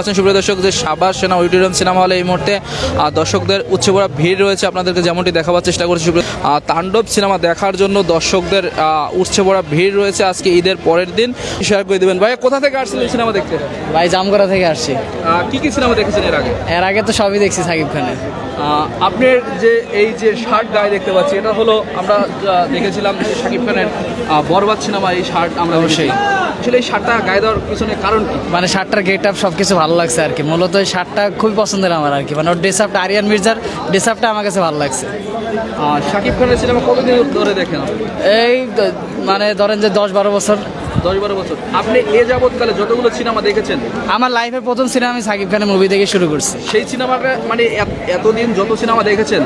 আছেন সুপ্রিয় দর্শক যে সাবাস সেনা অডিটোরিয়াম সিনেমা হলে এই মুহূর্তে দর্শকদের উচ্চ পড়া ভিড় রয়েছে। আপনাদেরকে যেমনটি দেখাবার চেষ্টা করছি সুপ্রিয় তাণ্ডব সিনেমা দেখার জন্য দর্শকদের উচ্চ পড়া ভিড় রয়েছে আজকে ঈদের পরের দিন। শেয়ার করে দেবেন। ভাই কোথা থেকে আসছিলেন সিনেমা দেখতে? ভাই জামগড়া থেকে আসছি। কি কি সিনেমা দেখেছেন এর আগে? এর আগে তো সবই দেখছি সাকিব খানের। আপনার যে এই যে শার্ট গায়ে দেখতে পাচ্ছি এটা হলো আমরা দেখেছিলাম যে শাকিব খানের বরবাদ সিনেমা এই শার্ট আমরা অবশ্যই। আসলে এই শার্টটা গায়ে দেওয়ার পিছনে কারণ কি? মানে শার্টটার গেট আপ সব কিছু ভালো লাগছে আর কি। মূলত এই শার্টটা খুবই পছন্দের আমার আর কি। মানে ওর ড্রেস আপটা আরিয়ান মির্জার ড্রেস আপটা আমার কাছে ভালো লাগছে। শাকিব খানের সিনেমা কতদিন ধরে দেখেন? এই মানে ধরেন যে দশ বারো বছর দশ বারো বছর। আপনি এ যাবৎকালে যতগুলো সিনেমা দেখেছেন? আমার লাইফের প্রথম সিনেমা আমি সাকিব খানের মুভি থেকে শুরু করছি। সেই সিনেমাটা মানে এতদিন যত সিনেমা দেখেছেন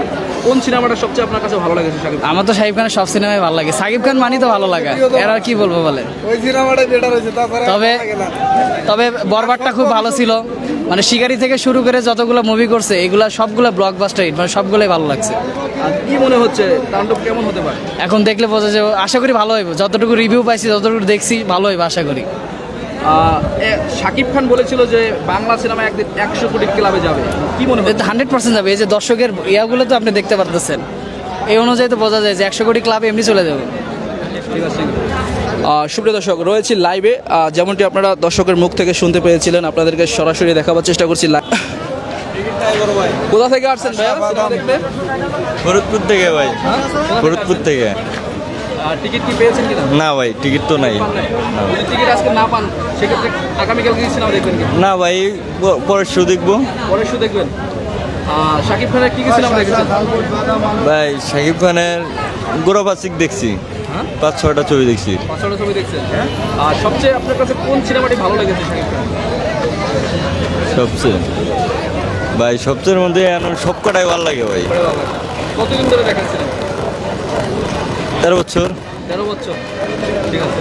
কোন সিনেমাটা সবচেয়ে আপনার কাছে ভালো লেগেছে আমার তো সাকিব খানের সব সিনেমাই ভালো লাগে। সাকিব খান মানি তো ভালো লাগে। এর আর কি বলব বলে ওই সিনেমাটা বেটার হয়েছে তবে। তবে বরবারটা খুব ভালো ছিল। মানে শিকারি থেকে শুরু করে যতগুলো মুভি করছে এগুলা সবগুলো ব্লকবাস্টার হিট মানে সবগুলোই ভালো লাগছে। আর কি মনে হচ্ছে তাণ্ডব কেমন হতে পারে? এখন দেখলে বোঝা যায় আশা করি ভালো হইব। যতটুকু রিভিউ পাইছি যতটুকু দেখছি ভালো হইব আশা করি। শাকিব খান বলেছিল যে বাংলা সিনেমা একদিন একশো কোটি ক্লাবে যাবে। কি মনে হচ্ছে? হান্ড্রেড পার্সেন্ট যাবে। এই যে দর্শকের ইয়াগুলো তো আপনি দেখতে পারতেছেন। এই অনুযায়ী তো বোঝা যায় যে একশো কোটি ক্লাব এমনি চলে যাবে। ঠিক আছে। সুপ্রিয় দর্শক রয়েছে লাইভে যেমনটি আপনারা দর্শকের মুখ থেকে শুনতে পেয়েছিলেন আপনাদেরকে সরাসরি দেখাবার চেষ্টা করছি কোথা থেকে আসছেন সিনেমা ফরিদপুর থেকে ভাই। ফরিদপুর থেকে। টিকিট কি পেয়েছেন কিনা? না ভাই টিকিট তো নাই। টিকিট আজকে না পান সেক্ষেত্রে আগামীকাল কি সিনেমা দেখবেন না ভাই প- পরের শো দেখব। পরে শো দেখবেন। শাকিব খানের কি কি সিনেমা দেখেছেন? ভাই শাকিব খানের গোড়াবাসিক দেখছি? পাঁচ ছয়টা ছবি দেখছি। পাঁচটা ছবি দেখছেন আর সবচেয়ে আপনার কাছে কোন সিনেমাটি ভালো লেগেছে শাকিব খান সবচেয়ে? ভাই সবচেয়ের মধ্যে সব কটাই ভালো লাগে ভাই। কতদিন ধরে দেখেন তেরো বছর। তেরো বছর। ঠিক আছে।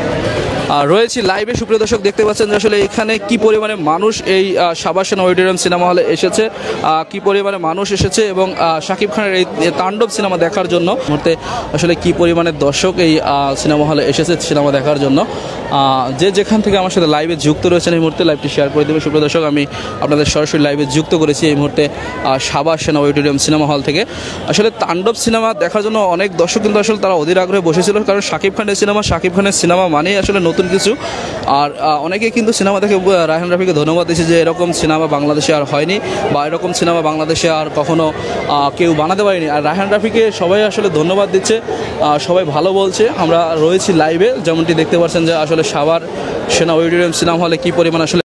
রয়েছি লাইভে সুপ্রিয় দর্শক, দেখতে পাচ্ছেন যে আসলে এখানে কি পরিমাণে মানুষ এই সাবাসান অডিটোরিয়াম সিনেমা হলে এসেছে কি পরিমাণে মানুষ এসেছে এবং শাকিব খানের এই তাণ্ডব সিনেমা দেখার জন্য, মুহূর্তে আসলে কি পরিমাণে দর্শক এই সিনেমা হলে এসেছে সিনেমা দেখার জন্য। যে যেখান থেকে আমার সাথে লাইভে যুক্ত রয়েছেন এই মুহূর্তে লাইভটি শেয়ার করে দেবেন সুপ্রিয় দর্শক আমি আপনাদের সরাসরি লাইভে যুক্ত করেছি এই মুহূর্তে সাবাস সেনা অডিটোরিয়াম সিনেমা হল থেকে। আসলে তাণ্ডব সিনেমা দেখার জন্য অনেক দর্শক কিন্তু আসলে তারা অধীর আগ্রহে বসেছিল কারণ শাকিব খানের সিনেমা শাকিব খানের সিনেমা মানেই আসলে নতুন কিছু। আর আহ, অনেকেই কিন্তু সিনেমা দেখে রায়হান রাফিকে ধন্যবাদ দিয়েছে যে এরকম সিনেমা বাংলাদেশে আর হয়নি বা এরকম সিনেমা বাংলাদেশে আর কখনো আহ, কেউ বানাতে পারেনি। আর রায়হান রাফিকে সবাই আসলে ধন্যবাদ দিচ্ছে সবাই ভালো বলছে। আমরা রয়েছি লাইভে যেমনটি দেখতে পাচ্ছেন যে আসলে সাবার সেনা অডিটোরিয়াম সিনেমা হলে কি পরিমাণ আসলে